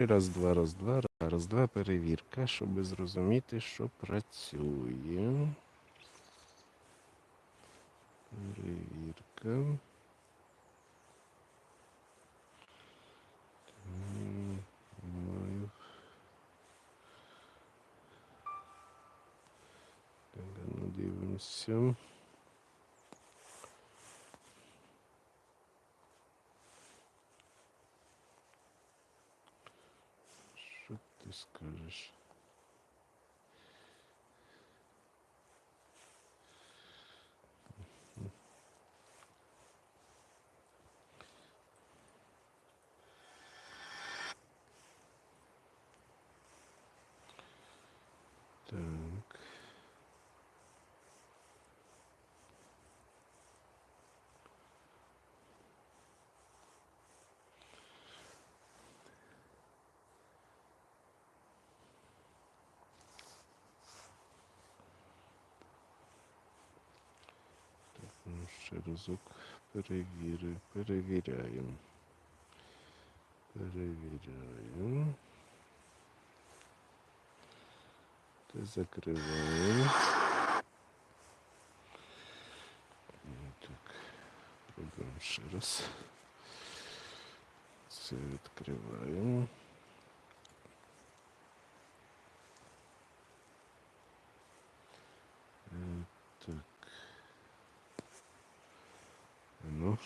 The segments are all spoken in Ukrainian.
Раз, два, раз, два, раз, два, перевірка, щоб зрозуміти, що працює. Перевірка. Ну дивимося. Що ти скажеш? разок перевірю, перевіряємо. Перевіряємо. Та закриваємо. Ну, Так, пробуємо ще раз. Це відкриваємо. Ну,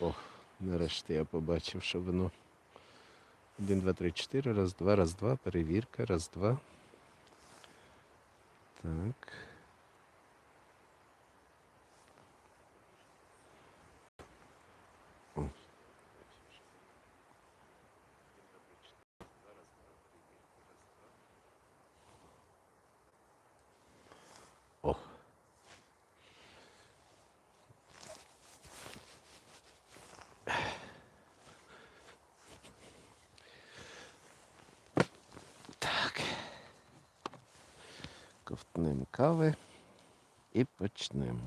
о, нарешті я побачив, що воно. Один, два, три, чотири, раз, два, раз, два, перевірка, раз, два. Так. Ковтнемо кави і почнемо.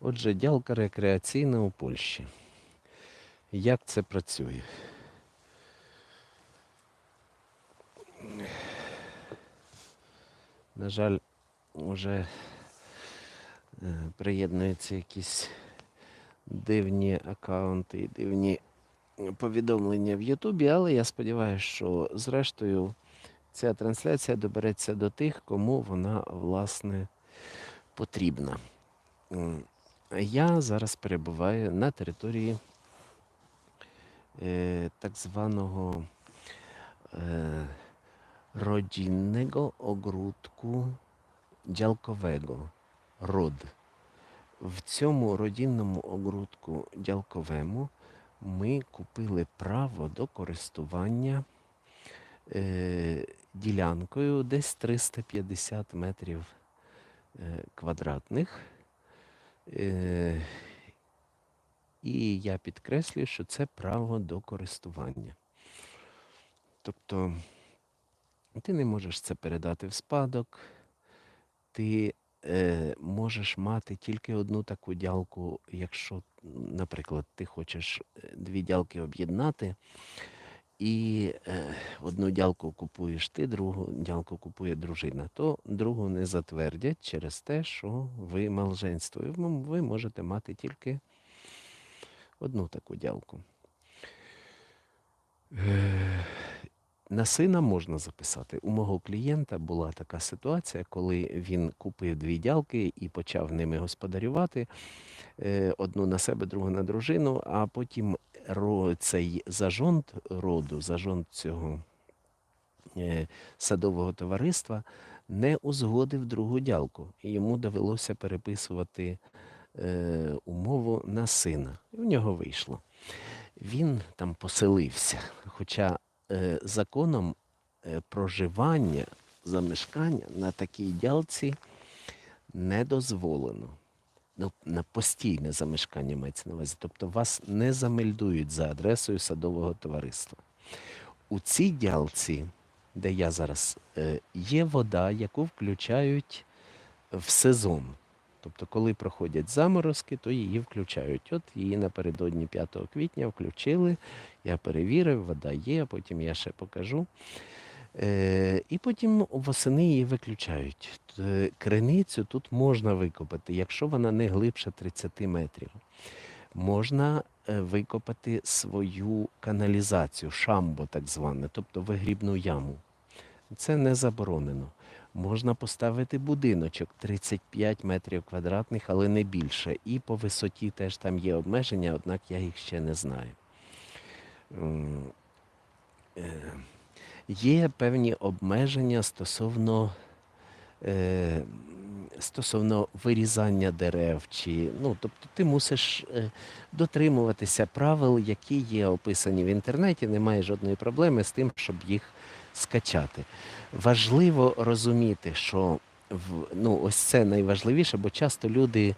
Отже, дялка рекреаційна у Польщі. Як це працює? На жаль, вже е, приєднуються якісь дивні аккаунти і дивні повідомлення в Ютубі, але я сподіваюся, що зрештою ця трансляція добереться до тих, кому вона власне потрібна. Я зараз перебуваю на території е, так званого е, rodzinnego ogródku дялкового род. В цьому родинному огрудку дялковому ми купили право до користування е, ділянкою десь 350 метрів е, квадратних. І я підкреслюю, що це право до користування. Тобто ти не можеш це передати в спадок, ти е, можеш мати тільки одну таку дялку, якщо, наприклад, ти хочеш е, дві дялки об'єднати, і е, одну дялку купуєш ти, другу дялку купує дружина, то другу не затвердять через те, що ви малженство. І ви- можете мати тільки одну таку дялку. Е, На сина можна записати. У мого клієнта була така ситуація, коли він купив дві дялки і почав ними господарювати. Е, Одну на себе, другу на дружину, а потім цей зажонт роду, зажонт цього е, садового товариства не узгодив другу дялку. Йому довелося переписувати е, умову на сина. І в нього вийшло. Він там поселився, хоча законом е, проживання, замешкання на такій ділці не дозволено. ну, на постійне замешкання мається на увазі. Тобто вас не замельдують за адресою садового товариства. У цій ділці, де я зараз, е, є вода, яку включають в сезон. Тобто, коли проходять заморозки, то її включають. От її напередодні 5 квітня включили. Я перевірив, вода є, потім я ще покажу. Е, і потім восени її виключають. Криницю тут можна викопати, якщо вона не глибше 30 метрів. Можна е, викопати свою каналізацію, шамбо так зване, тобто вигрібну яму. Це не заборонено. Можна поставити будиночок 35 метрів квадратних, але не більше. І по висоті теж там є обмеження, однак я їх ще не знаю. Е, Є певні обмеження стосовно, е, стосовно вирізання дерев. Чи, ну, тобто ти мусиш е, дотримуватися правил, які є описані в інтернеті. Немає жодної проблеми з тим, щоб їх скачати. Важливо розуміти, що ну, ось це найважливіше, бо часто люди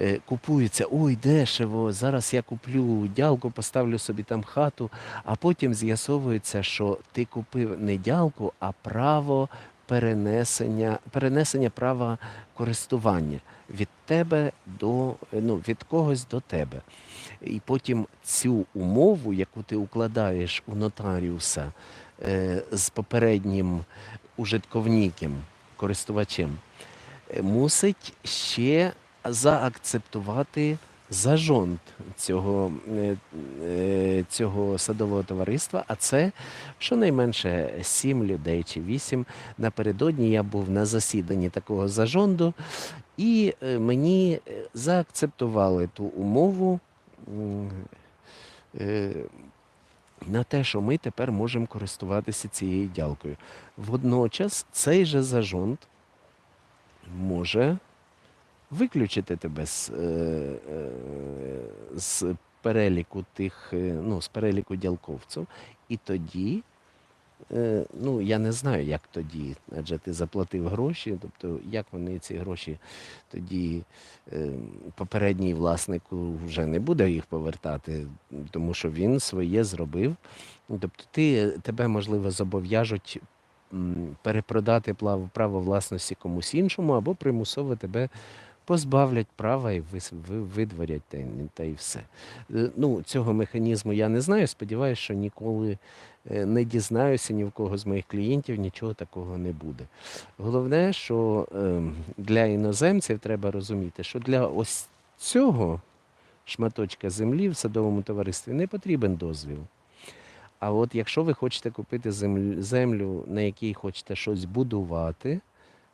е, купуються, ой, дешево, зараз я куплю дялку, поставлю собі там хату, а потім з'ясовується, що ти купив не дялку, а право перенесення, перенесення права користування від тебе до ну, від когось до тебе. І потім цю умову, яку ти укладаєш у нотаріуса з попереднім ужитковником, користувачем, е, мусить ще заакцептувати зажонт цього, е, е, цього садового товариства, а це щонайменше сім людей чи вісім. Напередодні я був на засіданні такого зажонду, і е, мені е, заакцептували ту умову. На те, що ми тепер можемо користуватися цією дялкою. Водночас цей же зажонт може виключити тебе з, е, е, з переліку тих, е, ну, з переліку ділковців, і тоді, ну я не знаю, як тоді, адже ти заплатив гроші, тобто як вони ці гроші тоді е, попередній власнику вже не буде їх повертати, тому що він своє зробив. Тобто ти, тебе, можливо, зобов'яжуть перепродати право власності комусь іншому, або примусово тебе позбавлять права і видворять та, й все. Е, Ну, цього механізму я не знаю. Сподіваюся, що ніколи е, не дізнаюся ні в кого з моїх клієнтів, нічого такого не буде. Головне, що ем, для іноземців треба розуміти, що для ось цього шматочка землі в садовому товаристві не потрібен дозвіл. А от якщо ви хочете купити землю, землю на якій хочете щось будувати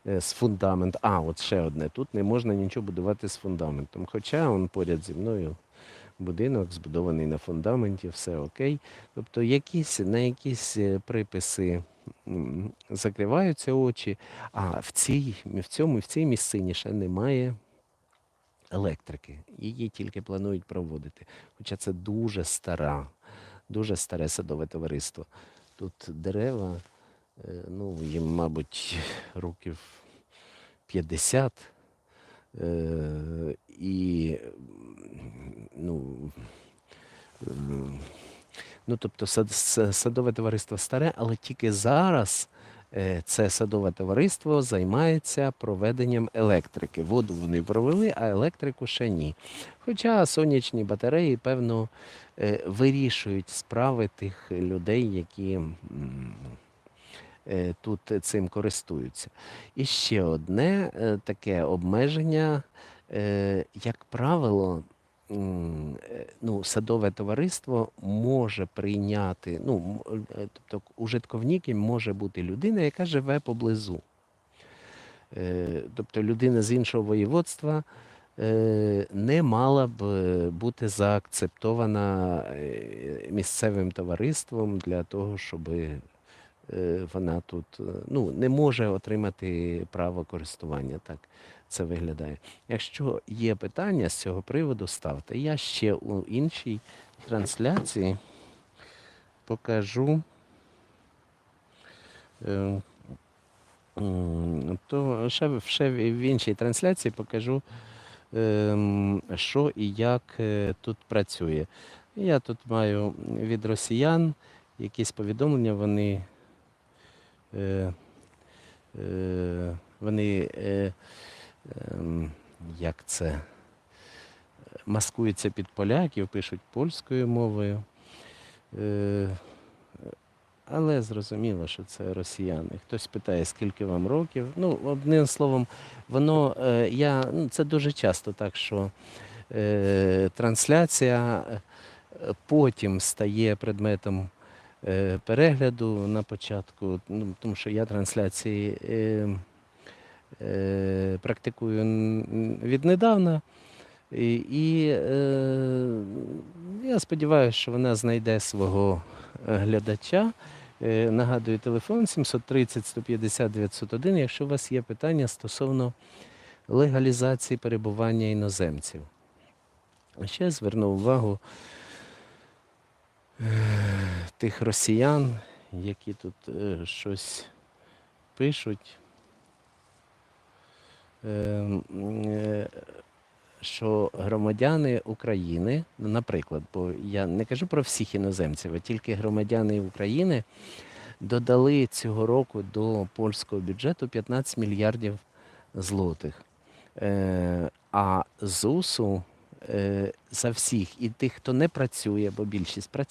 е, з фундамент, а от ще одне, тут не можна нічого будувати з фундаментом. Хоча он поряд зі мною будинок збудований на фундаменті, все окей. Тобто якісь, на якісь е, приписи закриваються очі, а в, цій, в цьому в цій місцині ще немає електрики. Її тільки планують проводити. Хоча це дуже стара, дуже старе садове товариство. Тут дерева, е, ну, їм, мабуть, років 50. Е, і ну, ну, тобто сад, садове товариство старе, але тільки зараз е, це садове товариство займається проведенням електрики. Воду вони провели, а електрику ще ні. Хоча сонячні батареї, певно, е, вирішують справи тих людей, які тут цим користуються. І ще одне е, таке обмеження, е, як правило, е, ну, садове товариство може прийняти, ну, е, тобто ужитковником може бути людина, яка живе поблизу. Е, Тобто людина з іншого воєводства е, не мала б е, бути заакцептована е, місцевим товариством для того, щоб вона тут е, ну, не може отримати право користування. Так це виглядає. Якщо є питання з цього приводу, ставте. Я ще у іншій трансляції покажу. е, То ще, ще в іншій трансляції покажу що і як е, тут працює. Я тут маю від росіян якісь повідомлення, вони, е, е, вони е, ем, як це, маскуються під поляків, пишуть польською мовою. Е, але зрозуміло, що це росіяни. Хтось питає, скільки вам років. Ну, одним словом, воно е, я, ну, це дуже часто так, що е, трансляція е, потім стає предметом е, перегляду на початку, ну, тому що я трансляції е, е, практикую віднедавна. І, і е, я сподіваюся, що вона знайде свого е, глядача. Е, нагадую, телефон 730 150 901, якщо у вас є питання стосовно легалізації перебування іноземців. Ще зверну увагу е, тих росіян, які тут е, щось пишуть. Е, е, що громадяни України, ну, наприклад, бо я не кажу про всіх іноземців, а тільки громадяни України додали цього року до польського бюджету 15 мільярдів злотих. А ЗУСу за всіх і тих, хто не працює, бо більшість працює.